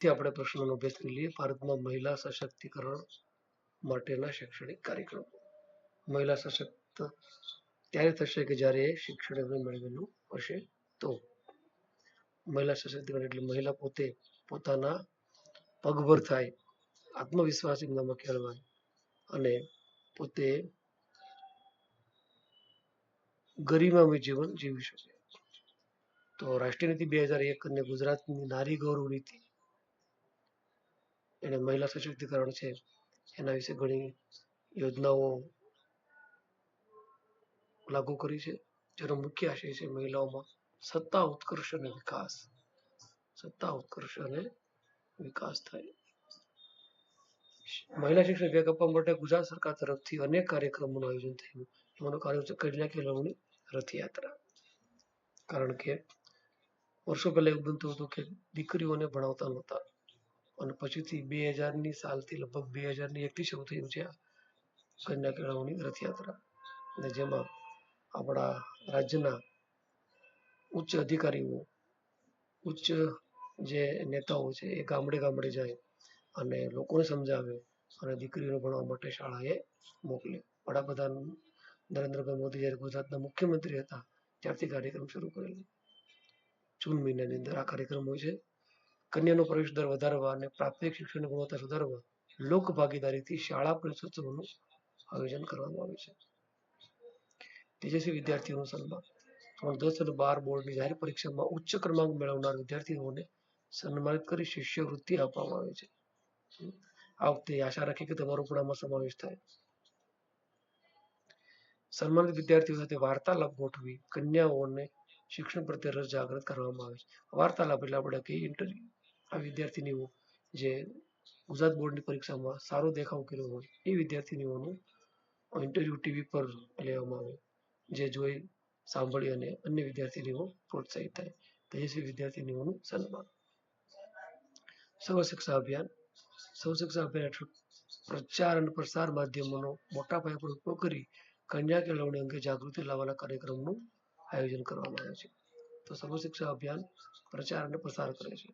થી આપણે પ્રશ્નોનો અભ્યાસ કરી લઈએ. ભારતમાં મહિલા સશક્તિકરણ માટેના શૈક્ષણિક કાર્યક્રમો. મહિલા સશક્ત ત્યારે થશે કે જ્યારે શિક્ષણ મેળવેલું હશે તો. મહિલા સશક્તિકરણ એટલે મહિલા પોતે પોતાના પગભર થાય, આત્મવિશ્વાસ એમનામાં કેળવાય અને પોતે ગરિમામય જીવન જીવી શકે. તો રાષ્ટ્રીય નીતિ બે હજાર એક અને ગુજરાતની નારી ગૌરવ નીતિ એને મહિલા સશક્તિકરણ છે. એના વિશે ઘણી યોજનાઓ લાગુ કરી છે. જેનો મુખ્ય આશય છે મહિલાઓમાં સત્તા, ઉત્કર્ષ અને વિકાસ. સત્તા, ઉત્કર્ષ અને વિકાસ થાય. મહિલા શિક્ષણ વેગ આપવા માટે ગુજરાત સરકાર તરફથી અનેક કાર્યક્રમોનું આયોજન થયું. એમાંનો કાર્ય છે કન્યા કેળવણી રથયાત્રા. કારણ કે વર્ષો પહેલા એવું બનતું હતું કે દીકરીઓને ભણાવતા નહોતા. અને પછીથી બે હજારની સાલથી લગભગ બે હજારની એકથી શરૂ થયું છે કન્યા કેળવણી રથયાત્રા. અને જેમાં આપણા રાજ્યના ઉચ્ચ અધિકારીઓ, ઉચ્ચ જે નેતાઓ છે એ ગામડે ગામડે જાય અને લોકોને સમજાવે અને દીકરીઓને ભણવા માટે શાળાએ મોકલે. વડાપ્રધાન નરેન્દ્રભાઈ મોદી જ્યારે ગુજરાતના મુખ્યમંત્રી હતા, ત્યારથી કાર્યક્રમ શરૂ કરેલો. જૂન મહિનાની અંદર આ કાર્યક્રમ હોય છે. કન્યાનો પ્રવેશ દર વધારવા અને પ્રાથમિક શિક્ષણની ગુણવત્તા સુધારવા લોક ભાગીદારીથી શાળા પ્રવેશોત્સવનું આયોજન કરવામાં આવે છે. તેજસ્વી વિદ્યાર્થીઓનું સન્માન. ધોરણ દસ અને બાર બોર્ડની જાહેર પરીક્ષામાં ઉચ્ચ ક્રમાંક મેળવનાર વિદ્યાર્થીઓને સન્માનિત કરી શિષ્યવૃત્તિ આપવામાં આવે છે. આ વખતે આશા રાખી કે તમારો પણ આમાં સમાવેશ થાય. સન્માનિત વિદ્યાર્થીઓ સાથે વાર્તાલાપ ગોઠવી કન્યાઓને શિક્ષણ પ્રત્યે રસ જાગૃત કરવામાં આવે છે. વાર્તાલાપ એટલે આપણે કહીએ ઇન્ટરવ્યુ આ વિદ્યાર્થીનીઓ જે ગુજરાત બોર્ડની પરીક્ષામાં સારો દેખાવ કર્યો હોય, એ વિદ્યાર્થીનીઓનું ઇન્ટરવ્યુ ટીવી પર લેવામાં આવે, જે જોઈ, સાંભળી અને અન્ય વિદ્યાર્થીનીઓ પ્રોત્સાહિત થાય. તેજસ્વી વિદ્યાર્થીનીઓનું સન્માન. સર્વ અભિયાન. સર્વ અભિયાન હેઠળ પ્રચાર અને પ્રસાર માધ્યમોનો મોટા પાયા પર ઉપયોગ કરી કન્યા કેળવણી અંગે જાગૃતિ લાવવાના કાર્યક્રમનું આયોજન કરવામાં આવે છે. તો સર્વ શિક્ષા અભિયાન પ્રચાર અને પ્રસાર કરે છે.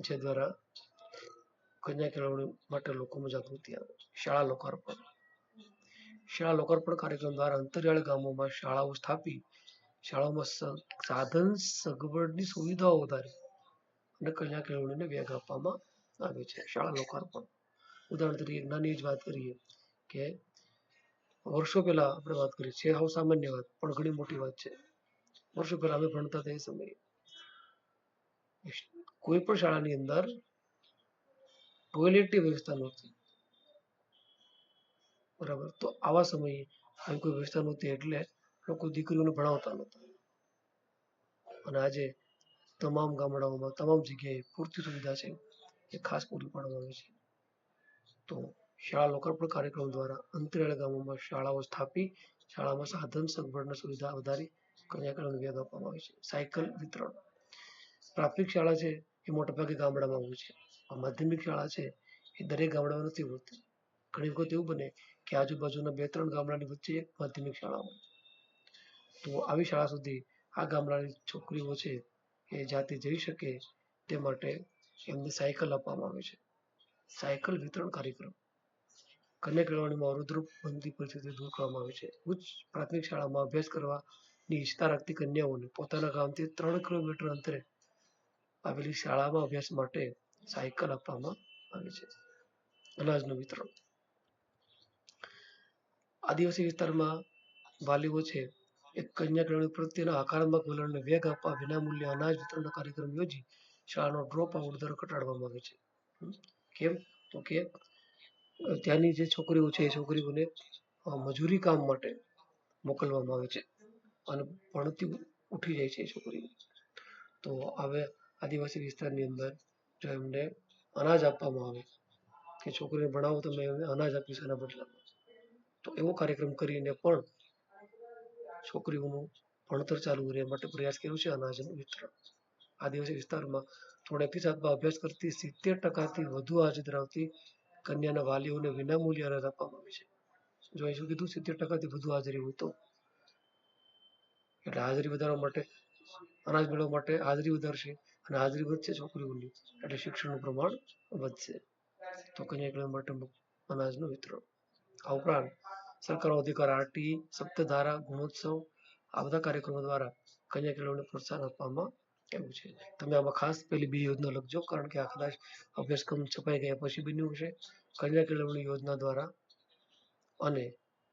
જે દ્વારા કન્યા કેળવણી માટે લોકોમાં જાગૃતિ આવે શાળા લોકાર્પણ. શાળા લોકાર્પણ કાર્યક્રમ દ્વારા અંતરિયાળ ગામોમાં શાળાઓ સ્થાપી, શાળાઓમાં સાધન સગવડની સુવિધાઓ વધારી અને કન્યા કેળવણીને વેગ આપવામાં આવે છે. શાળા લોકાર્પણ. ઉદાહરણ તરીકે, નાની જ વાત કરીએ કે વર્ષો પહેલા આપણે વાત કરીએ, છે સાવ સામાન્ય વાત, પણ ઘણી મોટી વાત છે. વર્ષો પહેલા અમે ભણતા તે સમયે. કોઈ પણ શાળાની અંદર ટોયલેટની વ્યવસ્થા નહોતી. બરાબર? તો આવા સમયે આવી કોઈ વ્યવસ્થા નહોતી એટલે લોકો દીકરીઓને ભણાવતા નહોતા. અને આજે તમામ ગામડાઓમાં, તમામ જગ્યાએ પૂરતી સુવિધા છે એ ખાસ પૂરી પાડવામાં આવે છે. તો શાળા લોકાર્પણ કાર્યક્રમ દ્વારા અંતરિયાળ ગામોમાં શાળાઓ સ્થાપી, શાળામાં સાધન સગવડની સુવિધા વધારી કન્યાકરણ વિભાગ આપવામાં આવે છે. સાયકલ વિતરણ. પ્રાથમિક શાળા છે એ મોટાભાગે ગામડામાં હોય છે. આ માધ્યમિક શાળા છે, એ દરેક ગામડામાં નથી હોતી. ઘણી વખત એવું બને કે આજુબાજુના બે ત્રણ ગામડાની વચ્ચે એક માધ્યમિક શાળા હોય. તો આવી શાળા સુધી આ ગામડાની છોકરીઓ છે, એ જાતે જઈ શકે તે માટે એમને સાયકલ આપવામાં આવે છે. સાયકલ વિતરણ કાર્યક્રમ. કન્યા કેળવણીમાં અવરોધરૂપ બનતી પરિસ્થિતિ દૂર કરવામાં આવે છે. ઉચ્ચ પ્રાથમિક શાળામાં અભ્યાસ કરવાની ઈચ્છતા રાખતી કન્યાઓને પોતાના ગામથી ત્રણ કિલોમીટર અંતરે આવેલી શાળામાં અભ્યાસ માટે સાયકલ આપવામાં આવે છે. અનાજનું વિતરણ. આદિવાસી વિસ્તારમાં વાલીઓ છે. એ કન્યા પ્રત્યેના હકારાત્મક વલણને વેગ આપવા વિનામૂલ્ય અનાજ વિતરણના કાર્યક્રમ યોજી શાળાનો ડ્રોપ આઉટ દર ઘટાડવામાં આવે છે. કેમ? તો કે ત્યાંની જે છોકરીઓ છે, એ છોકરીઓને મજૂરી કામ માટે મોકલવામાં આવે છે. અને ભણતી ઉઠી જાય છે એ છોકરીઓ તો હવે આદિવાસી વિસ્તારની અંદર જો એમને અનાજ આપવામાં આવે કે છોકરીને ભણાવો તમે એમને અનાજ આપીશ એના બદલામાં. તો એવો કાર્યક્રમ કરીને પણ છોકરીઓનું ભણતર ચાલુ રહે માટે પ્રયાસ કર્યો છે અનાજનું વિતરણ. આદિવાસી વિસ્તારમાં ધોરણ એકથી સાતમાં અભ્યાસ કરતી સિત્તેર ટકાથી વધુ હાજરી ધરાવતી કન્યાના વાલીઓને વિનામૂલ્ય અનાજ આપવામાં આવે છે. જો અહીં શું કીધું? સિત્તેર ટકાથી વધુ હાજરી હોય તો. એટલે હાજરી વધારવા માટે, અનાજ મેળવવા માટે હાજરી વધારશે. અને હાજરી વધશે છોકરીઓની એટલે શિક્ષણનું પ્રમાણ વધશે. તો કન્યા કલ્યાણ માટે અનાજનું વિતરણ. આ ઉપરાંત સરકારનો અધિકાર, આરટી, સપ્તધારા, ગુણોત્સવ, આ બધા કાર્યક્રમો દ્વારા કન્યા કલ્યાણને પ્રોત્સાહન આપવામાં આવ્યું છે. તમે આમાં ખાસ પેલી બી યોજના લખજો, કારણ કે આ કદાચ અભ્યાસક્રમ છપાઈ ગયા પછી બન્યું હશે. કન્યા કેળવણી યોજના દ્વારા અને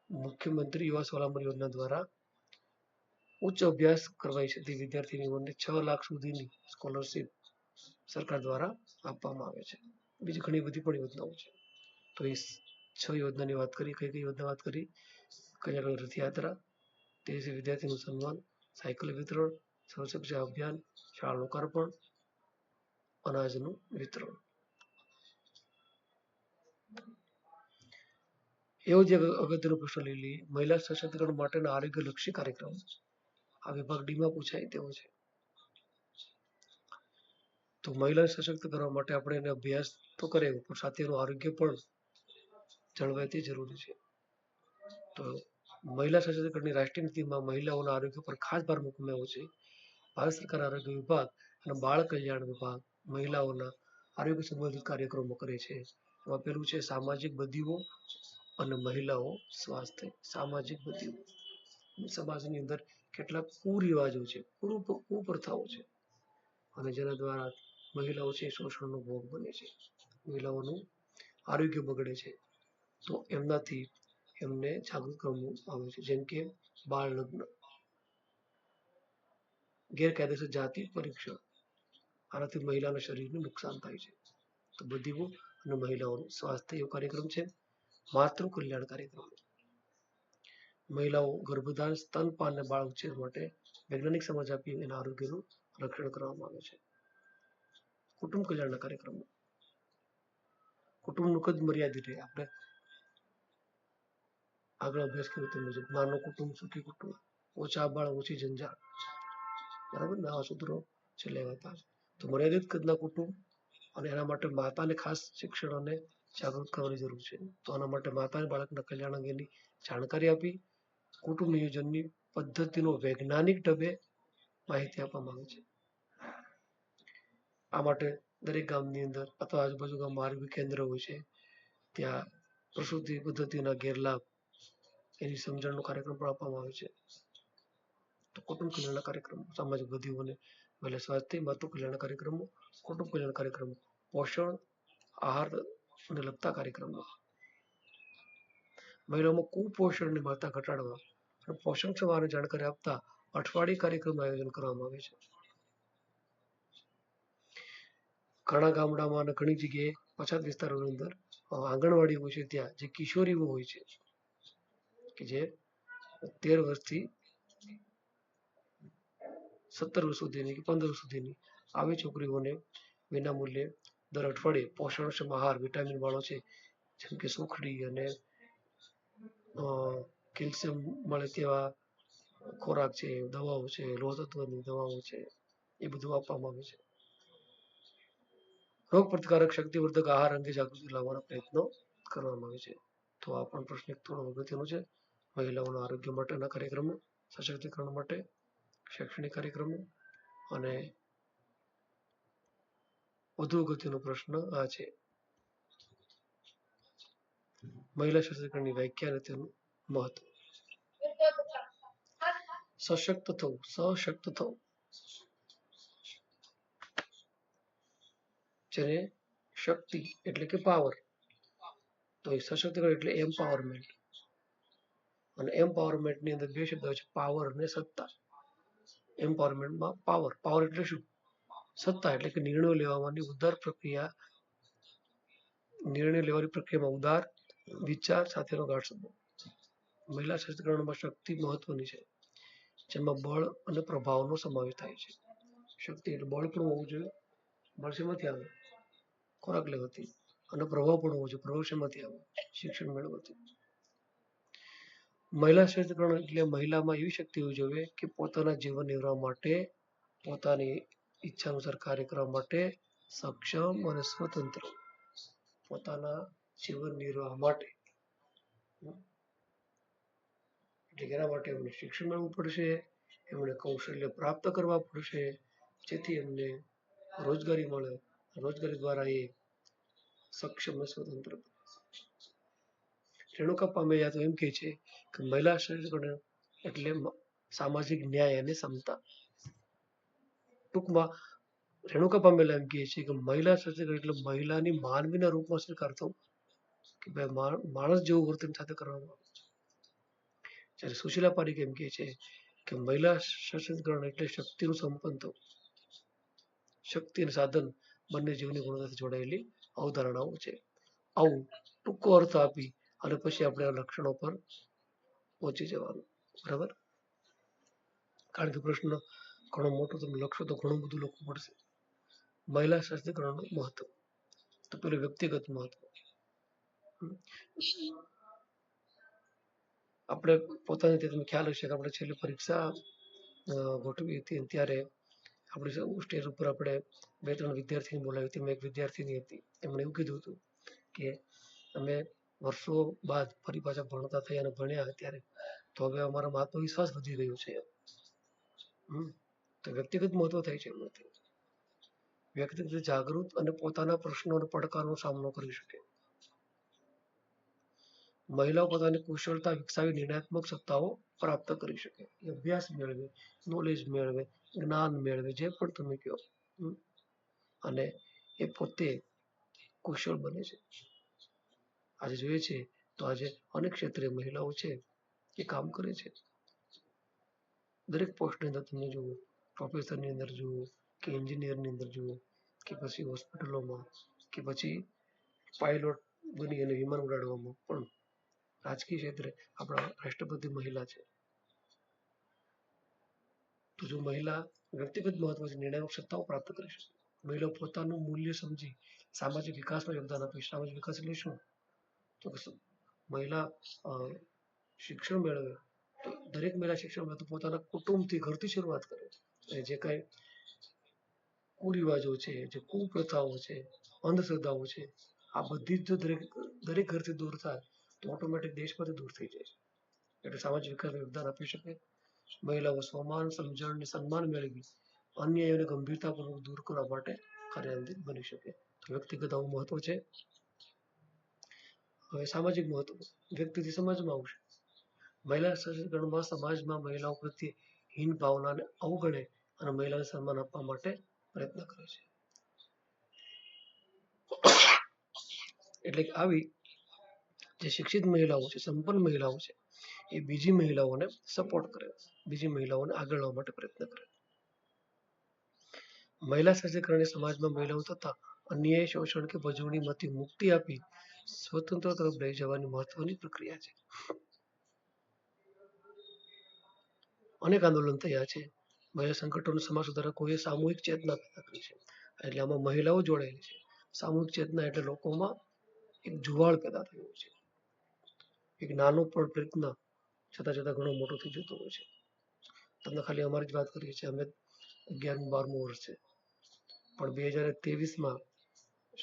મુખ્યમંત્રી યુવા સ્વાવલંબન યોજના દ્વારા ઉચ્ચ અભ્યાસ કરવા ઈચ્છતી વિદ્યાર્થીનીઓને છ લાખ સુધીની સ્કોલરશીપ સરકાર દ્વારા આપવામાં આવે છે. બીજી ઘણી બધી પણ યોજનાઓ છે. તો એ છ યોજનાની વાત કરી, કઈ કઈ યોજના વાત કરી? કન્યા રથયાત્રા તે વિદ્યાર્થીનું સન્માન, સાયકલ વિતરણ સર્વશિક્ષા અભિયાન શાળા લોકાર્પણ, અનાજનું વિતરણ. એવો જ અગત્યનો પ્રશ્ન લઈ લઈએ. મહિલા સશક્તિકરણ માટેના આરોગ્યલક્ષી કાર્યક્રમ. આ વિભાગ ડીમાં પૂછાય તેવો છે. તો મહિલા સશક્ત કરવા માટે આપણે એને અભ્યાસ તો કરે પણ સાથે એનું આરોગ્ય પણ જળવાય તે જરૂરી છે. તો મહિલા સશક્તિકરણની રાષ્ટ્રીય નીતિમાં મહિલાઓના આરોગ્ય પર ખાસ ભાર મૂકવામાં આવ્યો છે. ભારત સરકાર આરોગ્ય વિભાગ અને બાળ કલ્યાણ વિભાગ મહિલાઓના આરોગ્ય સંબંધિત કાર્યક્રમો કરે છે. એમાં પેલું છે સામાજિક બદીઓ અને મહિલાઓ સ્વાસ્થ્ય. સામાજિક બદીઓ સમાજની અંદર કેટલાક કુરિવાજો છે કુપ્રથાઓ છે. અને જેના દ્વારા મહિલાઓ છે શોષણનો ભોગ બને છે. મહિલાઓનું આરોગ્ય બગડે છે. તો એમનાથી એમને જાગૃત કરવું આવે છે. જેમ કે બાળ લગ્ન, ગેરકાયદેસર જાતિ પરીક્ષણ, આનાથી મહિલાના શરીરને નુકસાન થાય છે. તો બધી અને મહિલાઓનું સ્વાસ્થ્ય એવો કાર્યક્રમ છે. માતૃ કલ્યાણ કાર્યક્રમ. મહિલાઓ ગર્ભધાન સ્તનપાન અને બાળ ઉછેર માટે વૈજ્ઞાનિક સમજ આપી એના આરોગ્યનું રક્ષણ કરવામાં આવે છે. કુટુંબ કલ્યાણના કાર્યક્રમો. કુટુંબનું કદ મર્યાદિત રહે. આપણે આગળ અભ્યાસ કર્યો તે મુજબ નાનું કુટુંબ, સુખી કુટુંબ, ઓછા બાળ, ઓછી જંજાળ બરાબર? ને આવા સૂત્રો છે. લેવાતા તો મર્યાદિત કદના કુટુંબ અને એના માટે માતાને ખાસ શિક્ષણ અને જાગૃત કરવાની જરૂર છે. તો આના માટે માતા અને બાળકના કલ્યાણ અંગેની જાણકારી આપી કુટુંબ નિયોજનની પદ્ધતિનો વૈજ્ઞાનિક ઢબે માહિતી આપવામાં આવે છે. આ માટે દરેક ગામની અંદર અથવા આજુબાજુ ગામમાં આરોગ્ય કેન્દ્ર હોય છે. ત્યાં પ્રસૂતિ પદ્ધતિના ગેરલાભ એની સમજણનો કાર્યક્રમ પણ આપવામાં આવે છે. તો કુટુંબ કલ્યાણના કાર્યક્રમો, સામાજિક બધીઓને મહિલા સ્વાસ્થ્ય માતૃ કલ્યાણ કાર્યક્રમો, કુટુંબ કલ્યાણ કાર્યક્રમો, પોષણ, આહાર અને લગતા કાર્યક્રમો. મહિલાઓમાં કુપોષણની માત્રા ઘટાડવા અને પોષણ આહારની જાણકારી આપતા અઠવાડિયે કાર્યક્રમનું આયોજન કરવામાં આવે છે. ઘણા ગામડામાં અને ઘણી જગ્યાએ પછાત વિસ્તારોની અંદર આંગણવાડી હોય છે ત્યાં જે કિશોરીઓ હોય છે કે જે તેર વર્ષથી સત્તર વર્ષ સુધીની કે પંદર વર્ષ સુધીની આવી છોકરીઓને વિનામૂલ્યે દર અઠવાડિયે પોષણક્ષમ આહાર, વિટામિન વાળો છે, જેમ કે સુખડી અને કેલ્શિયમ મળે તેવા ખોરાક છે, દવાઓ છે, લોહતત્વની દવાઓ છે, એ બધું આપવામાં આવે છે. રોગ પ્રતિકારક શક્તિવર્ધક આહાર અંગે જાગૃતિ લાવવાના પ્રયત્નો કરવામાં આવે છે. તો આ પણ પ્રશ્ન એક થોડો અગત્યનો છે. મહિલાઓના આરોગ્ય માટેના કાર્યક્રમો, સશક્તિકરણ માટે શૈક્ષણિક કાર્યક્રમો અને વધુ અગત્યનો પ્રશ્ન આ છે. મહિલા સશક્તિકરણની વ્યાખ્યા અને તેનું મહત્વ. સશક્ત થવું સશક્ત થવું. જેને શક્તિ એટલે કે પાવર તો એ સશક્તિકરણ એટલે એમ્પાવરમેન્ટ અને એમ્પાવરમેન્ટની અંદર બે શબ્દ છે પાવર અને સત્તા. એમ્પાવરમેન્ટમાં પાવર પાવર એટલે શું? સત્તા એટલે કે નિર્ણયો લેવાની ઉદાર પ્રક્રિયા, નિર્ણય લેવાની પ્રક્રિયામાં ઉદાર વિચાર સાથેનો ગાઢ સંબંધ મહિલા સશક્તિકરણમાં શક્તિ મહત્વની છે, જેમાં બળ અને પ્રભાવનો સમાવેશ થાય છે. શક્તિ એટલે બળ પણ હોવું જોઈએ, બળ શેમાંથી આવે? ખોરાક લેવાથી. અને પ્રભાવ પણ હોવો જોઈએ, પ્રભાવ શેમાંથી આવે? શિક્ષણ મેળવવાથી. મહિલા સશક્તિકરણ એટલે મહિલામાં એવી શક્તિ હોવી જોઈએ કે પોતાના જીવન નિર્વાહ માટે, પોતાની ઈચ્છા અનુસાર કાર્ય કરવા માટે સક્ષમ અને સ્વતંત્ર. પોતાના જીવન નિર્વાહ માટે. એટલે એના માટે એમને શિક્ષણ મેળવવું પડશે એમણે કૌશલ્ય પ્રાપ્ત કરવા પડશે, જેથી એમને રોજગારી મળે. રોજગારી દ્વારા એ સક્ષમ સ્વતંત્ર રેણુકા પામેયા તો એમ કહે છે કે મહિલા સશક્તિકરણ એટલે સામાજિક ન્યાય અને સમતા. ટૂંકમાં રેણુકા પામેલા એમ કહે છે કે મહિલા સશક્તિકરણ એટલે મહિલાની માનવીના રૂપમાં સ્વીકાર થવું કે ભાઈ માણસ જેવું વર્તન સાથે કરવામાં આવે છે. જ્યારે સુશીલા પારીખ એમ કહે છે કે મહિલા સશક્તિકરણ એટલે શક્તિનું સંપન્ન થવું. શક્તિ અને સાધન બંને જીવની ગુણવત્તા જોડાયેલી અવધારણાઓ છે. આવું ટૂંકો અર્થ આપી અને પછી આપણે આ લક્ષણો પર પહોંચી જવાનું. બરાબર? કારણ કે પ્રશ્ન ઘણો મોટો, તમે લખશો તો ઘણું બધું લખવું પડશે. મહિલા સશક્તિકરણનું મહત્વ. તો પેલું વ્યક્તિગત મહત્વ. આપણે પોતાની રીતે તમને ખ્યાલ હશે કે આપણે છેલ્લી પરીક્ષા ગોઠવી હતી ત્યારે આપણે સ્ટેજ ઉપર આપણે બે ત્રણ વિદ્યાર્થીને બોલાવી હતી. મેં એક વિદ્યાર્થીની હતી. એમણે એવું કીધું હતું કે અમે વર્ષો બાદ ફરી પાછા ભણતા થયા અને ભણ્યા ત્યારે. તો હવે અમારામાં આત્મવિશ્વાસ વધી ગયો છે. તો વ્યક્તિગત મહત્વ થાય છે એમનાથી વ્યક્તિગત જાગૃત અને પોતાના પ્રશ્નો અને પડકારનો સામનો કરી શકે. મહિલાઓ પોતાની કુશળતા વિકસાવી નિર્ણયાત્મક સત્તાઓ પ્રાપ્ત કરી શકે. અભ્યાસ મેળવે નોલેજ મેળવે, જ્ઞાન મેળવે, જે પણ તમે કહો. અને એ પોતે કુશળ બને છે. આજે જોઈએ છે તો આજે અનેક ક્ષેત્રે મહિલાઓ છે એ કામ કરે છે. દરેક પોસ્ટની અંદર તમે જુઓ પ્રોફેસરની અંદર જુઓ, કે એન્જિનિયરની અંદર જુઓ, કે પછી હોસ્પિટલોમાં કે પછી પાયલોટ બની અને વિમાન ઉડાડવામાં પણ રાજકીય ક્ષેત્રે આપણા રાષ્ટ્રપતિ મહિલા છે. તો જો મહિલા વ્યક્તિગત મહત્વની નિર્ણાયક સત્તાઓ પ્રાપ્ત કરી શકે. મહિલાઓ પોતાનું મૂલ્ય સમજી સામાજિક વિકાસમાં યોગદાન આપે. સામાજિક વિકાસ એટલે શું? તો મહિલા શિક્ષણ મેળવે. તો દરેક મહિલા શિક્ષણ મેળવે. તો પોતાના કુટુંબથી ઘરથી શરૂઆત કરે. અને જે કાંઈ કુરિવાજો છે, જે કુપ્રથાઓ છે, અંધશ્રદ્ધાઓ છે, આ બધી જ દરેક દરેક ઘરથી દૂર થાય. તો ઓટોમેટિક દેશમાંથી દૂર થઈ જાય છે. એટલે સામાજિક વિકાસમાં યોગદાન આપી શકે. મહિલાઓ સ્વમાન સમજણ સન્માન મેળવી અન્યાયોને ગંભીરતાપૂર્વક દૂર કરવા માટે કાર્યાન્વિત બની શકે. તો વ્યક્તિગત આવું મહત્વ છે. હવે સામાજિક મહત્વ. વ્યક્તિથી સમાજમાં આવશે મહિલા સશક્તિકરણમાં સમાજમાં મહિલાઓ પ્રત્યે હીન ભાવનાને અવગણે અને મહિલાને સન્માન આપવા માટે પ્રયત્ન કરે છે. એટલે કે આવી જે શિક્ષિત મહિલાઓ છે, સંપન્ન મહિલાઓ છે, એ બીજી મહિલાઓને સપોર્ટ કરે, બીજી મહિલાઓને આગળ લાવવા માટે પ્રયત્ન કરે. મહિલા સશક્તિકરણ સમાજમાં મહિલાઓ થતા અન્યાય, શોષણ કે ભજવણીમાંથી મુક્તિ આપી સ્વતંત્ર તરફ લઈ જવાની મહત્વની પ્રક્રિયા છે. અનેક આંદોલન થયા છે. મહિલા સંગઠનો સમાજ સુધારકોએ સામૂહિક ચેતના પેદા કરી છે. એટલે આમાં મહિલાઓ જોડાયેલી છે. સામૂહિક ચેતના એટલે લોકોમાં એક જુવાળ પેદા થયું છે. એક નાનો પણ પ્રયત્ન છતાં છતાં ઘણો મોટો થઈ જતો હોય છે. તમને ખાલી અમારી જ વાત કરીએ છીએ, અમે અગિયારમું બારમું વર્ષ છે. પણ બે હજાર ત્રેવીસમાં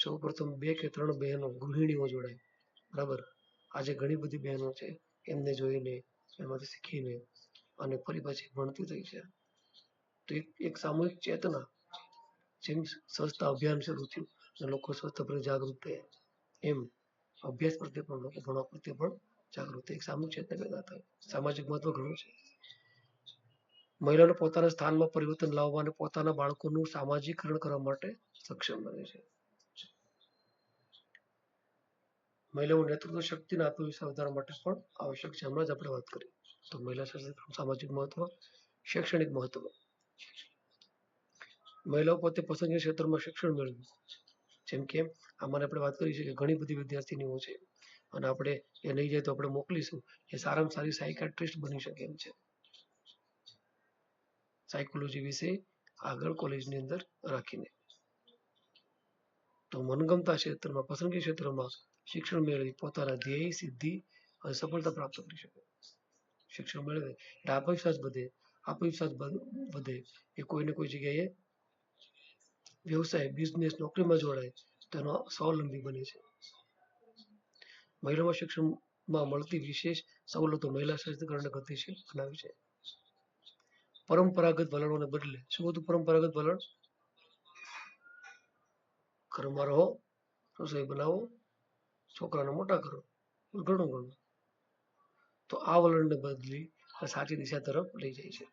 સૌ પ્રથમ બે કે ત્રણ બહેનો ગૃહિણીઓ જોડાય બરાબર? આજે ઘણી બધી બહેનો છે, એમને જોઈને, એમાંથી શીખીને અને ફરી પાછી ભણતી થઈ છે. તો એક એક સામૂહિક ચેતના જેમ સ્વચ્છતા અભિયાન શરૂ થયું અને લોકો સ્વચ્છતા પ્રત્યે જાગૃત થયા. એમ અભ્યાસ પ્રત્યે પણ લોકો ભણવા પ્રત્યે પણ જાગૃત. એક સામૂહિક ચેતના પેદા થાય. સામાજિક મહત્વ ઘણું છે. મહિલાનું પોતાના સ્થાનમાં પરિવર્તન લાવવા અને પોતાના બાળકોનું સામાજિકરણ કરવા માટે સક્ષમ બને છે. મહિલાઓ નેતૃત્વ શક્તિ આત્મવિશ્વાસ વધારવા માટે પણ આવશ્યક છે. હમણાં જ આપણે વાત કરી. તો મહિલા સશક્તિકરણ સામાજિક મહત્વ, શૈક્ષણિક મહત્વ. મહિલાઓ પોતે પસંદગી ક્ષેત્રમાં શિક્ષણ મેળવ્યું જેમ કે આમાં આપણે વાત કરી છે કે ઘણી બધી વિદ્યાર્થીનીઓ છે. અને આપણે એ નહીં જાય તો આપણે મોકલીશું. એ સારામાં સારી સાયકાટ્રિસ્ટ બની શકે એમ છે. સાયકોલોજી વિશે આગળ કોલેજની અંદર રાખીને. તો મનગમતા ક્ષેત્રમાં, પસંદગી ક્ષેત્રમાં શિક્ષણ મેળવી પોતાના ધ્યેય, સિદ્ધિ અને સફળતા પ્રાપ્ત કરી શકે. શિક્ષણ મેળવે. એટલે આત્મવિશ્વાસ વધે. આત્મવિશ્વાસ વધે. એ કોઈને કોઈ જગ્યાએ વ્યવસાય બિઝનેસ નોકરીમાં જોડાય તેનો સ્વાવલંબી બને છે. મહિલાઓમાં શિક્ષણમાં મળતી વિશેષ સવલતો મહિલા સશક્તિકરણને ગતિશીલ બનાવી છે. પરંપરાગત વલણોને બદલે, શું હતું પરંપરાગત વલણ? ઘરમાં રહો, રસોઈ બનાવો, છોકરાને મોટા કરો, ઘણું ઘણું. તો આ વલણને બદલી સાચી દિશા તરફ લઈ જાય છે.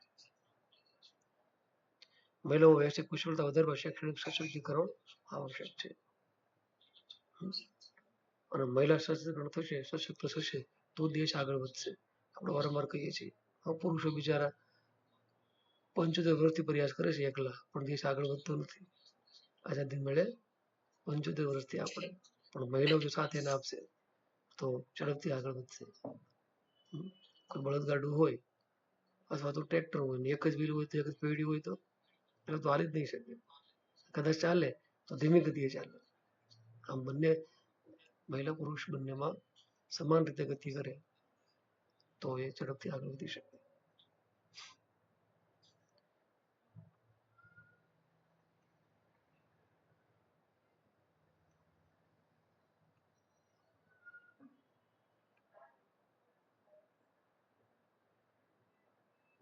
મહિલાઓ વૈશ્વિક કુશળતા વધારવા શૈક્ષણિક સશક્તિકરણ આવશ્યક છે. અને મહિલા સશક્તિકરણ થશે, સશક્ત થશે, તો દેશ આગળ વધશે. આપણે વારંવાર કહીએ છીએ હવે પુરુષો બિચારા પંચોતેર વર્ષથી પ્રયાસ કરે છે એકલા, પણ દેશ આગળ વધતો નથી. આઝાદી મળે પંચોતેર વર્ષથી આપણે, પણ મહિલાઓ જો સાથ એને આપશે, તો ઝડપથી આગળ વધશે. કોઈ બળદગાડું હોય, અથવા તો ટ્રેક્ટર હોય, ને એક જ વીલ હોય, તો એક જ પેઢી હોય, તો એટલે તો હાલી જ નહીં શકે. કદાચ ચાલે, તો ધીમી ગતિએ ચાલે. આમ બંને મહિલા પુરુષ બંનેમાં સમાન રીતે ગતિ કરે તો એ ઝડપથી આગળ વધી શકે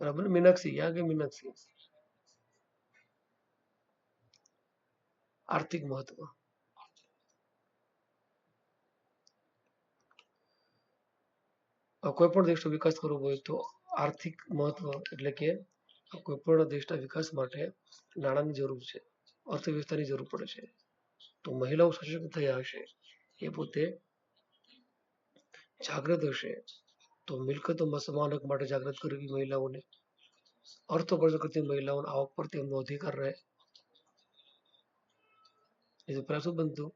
બરાબર ને? મીનાક્ષી યા કે મીનાક્ષી આર્થિક મહત્વ અ કોઈ પણ દેશનો વિકાસ કરવો હોય તો આર્થિક મહત્વ એટલે કે કોઈ પણ દેશના વિકાસ માટે નાણાંની જરૂર છે, અર્થવ્યવસ્થાની જરૂર પડે છે. તો મહિલાઓ સશક્ત થયા હશે, એ પોતે જાગૃત હશે. તો મિલકતોમાં સમાન હક માટે જાગૃત કરવી મહિલાઓને. અર્થોપાર્જન કરતી મહિલાઓને આવક પર તેમનો અધિકાર રહે. એ તો શું બનતું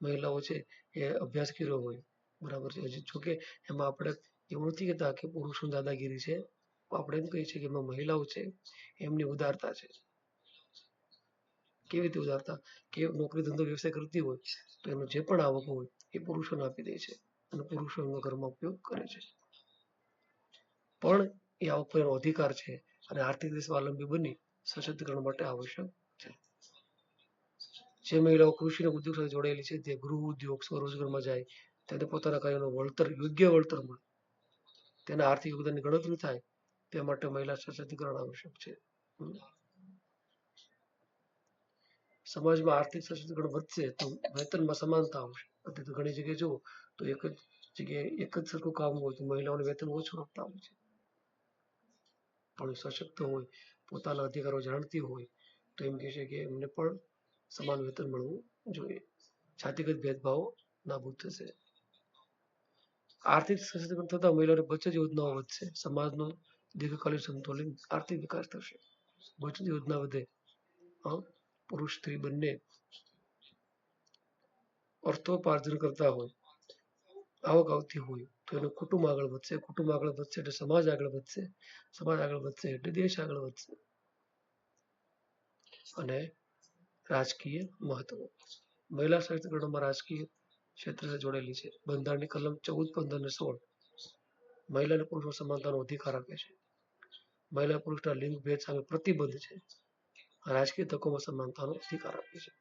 મહિલાઓ છે, એ અભ્યાસ કર્યો હોય. બરાબર છે? હજી જોકે એમાં આપણે એવું નથી કહેતા કે પુરુષોની દાદાગીરી છે. આપણે એમ કહીએ છીએ કે એમાં મહિલાઓ છે, એમની ઉદારતા છે. કેવી રીતે ઉદારતા? કે નોકરી ધંધો વ્યવસાય કરતી હોય, તો એનો જે પણ આવક હોય, એ પુરુષોને આપી દે છે. અને પુરુષો એનો ઘરમાં ઉપયોગ કરે છે. પણ એ આવક પર એનો અધિકાર છે અને આર્થિક રીતે સ્વાવલંબી બની સશક્તિકરણ માટે આવશ્યક છે. જે મહિલાઓ કૃષિ અને ઉદ્યોગ સાથે જોડાયેલી છે તે ગૃહ ઉદ્યોગ સ્વરોજગારમાં જાય, તેને પોતાના કાર્યનો વળતર, યોગ્ય વળતર મળે. તેના આર્થિક યોગદાનની ગણતરી થાય, તે માટે મહિલા સશક્તિકરણ આવશ્યક છે. સમાજમાં આર્થિક સશક્તિકરણ વધશે તો વેતનમાં સમાનતા આવશે. અત્યારે ઘણી જગ્યાએ જુઓ તો એક જ જગ્યાએ એક જ સરખું કામ હોય તો મહિલાઓને વેતન ઓછું આપતા હોય છે. પણ સશક્ત હોય, પોતાના અધિકારો જાણતી હોય, તો એમ કહે છે કે એમને પણ સમાન વેતન મળવું જોઈએ. જાતિગત ભેદભાવ નાબૂદ થશે. આર્થિક સશક્તિકરણ થતા મહિલાઓને બચત યોજનાઓ વધશે સમાજનો દીર્ઘકાલીન સંતુલન આર્થિક વિકાસ થશે. બચત યોજના વધે પુરુષ, સ્ત્રી બંને અર્થોપાર્જન કરતા હોય, આવક આવતી હોય, તો એનું કુટુંબ આગળ વધશે. કુટુંબ આગળ વધશે એટલે સમાજ આગળ વધશે, સમાજ આગળ વધશે એટલે દેશ આગળ વધશે. અને રાજકીય મહત્વ. મહિલા સશક્તિકરણમાં રાજકીય ક્ષેત્ર જોડેલી છે. બંધારણની કલમ ચૌદ, પંદર અને સોળ મહિલા અને પુરુષો સમાનતાનો અધિકાર આપે છે. મહિલા પુરુષના લિંગ ભેદ સામે પ્રતિબંધ છે. રાજકીય તકોમાં સમાનતાનો અધિકાર આપે છે.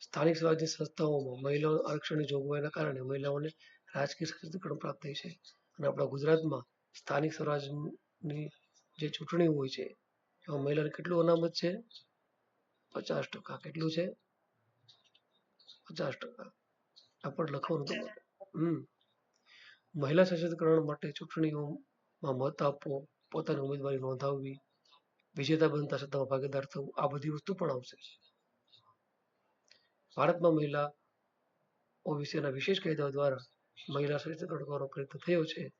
સ્થાનિક સ્વરાજ્યની સંસ્થાઓમાં મહિલાઓ આરક્ષણની જોગવાઈના કારણે મહિલાઓને રાજકીય સશક્તિકરણ પ્રાપ્ત થઈ છે. અને આપણા ગુજરાતમાં સ્થાનિક સ્વરાજની જે ચૂંટણી હોય છે, એમાં મહિલાને કેટલું અનામત છે? પચાસ ટકા. કેટલું છે? પચાસ ટકા. આ પણ લખવાનું તમારે હમ. મહિલા સશક્તિકરણ માટે ચૂંટણીઓમાં મત આપવો પોતાની ઉમેદવારી નોંધાવવી વિજેતા બનતા સત્તામાં ભાગીદાર થવું આ બધી વસ્તુ પણ આવશે. ભારતમાં મહિલા ઓબીસીના વિશેષ કાયદાઓ દ્વારા મહિલા સશક્તિકરણ કરવાનો પ્રયત્ન થયો છે.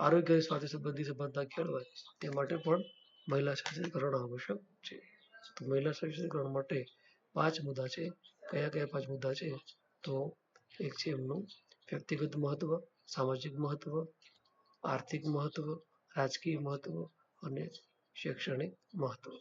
આરોગ્ય સાથે સંબંધી સભાનતા કેળવાય તે માટે પણ મહિલા સશક્તિકરણ આવશ્યક છે. તો મહિલા સશક્તિકરણ માટે પાંચ મુદ્દા છે. કયા કયા પાંચ મુદ્દા છે? તો એક છે એમનું વ્યક્તિગત મહત્વ, સામાજિક મહત્વ, આર્થિક મહત્વ, રાજકીય મહત્વ અને શૈક્ષણિક મહત્વ.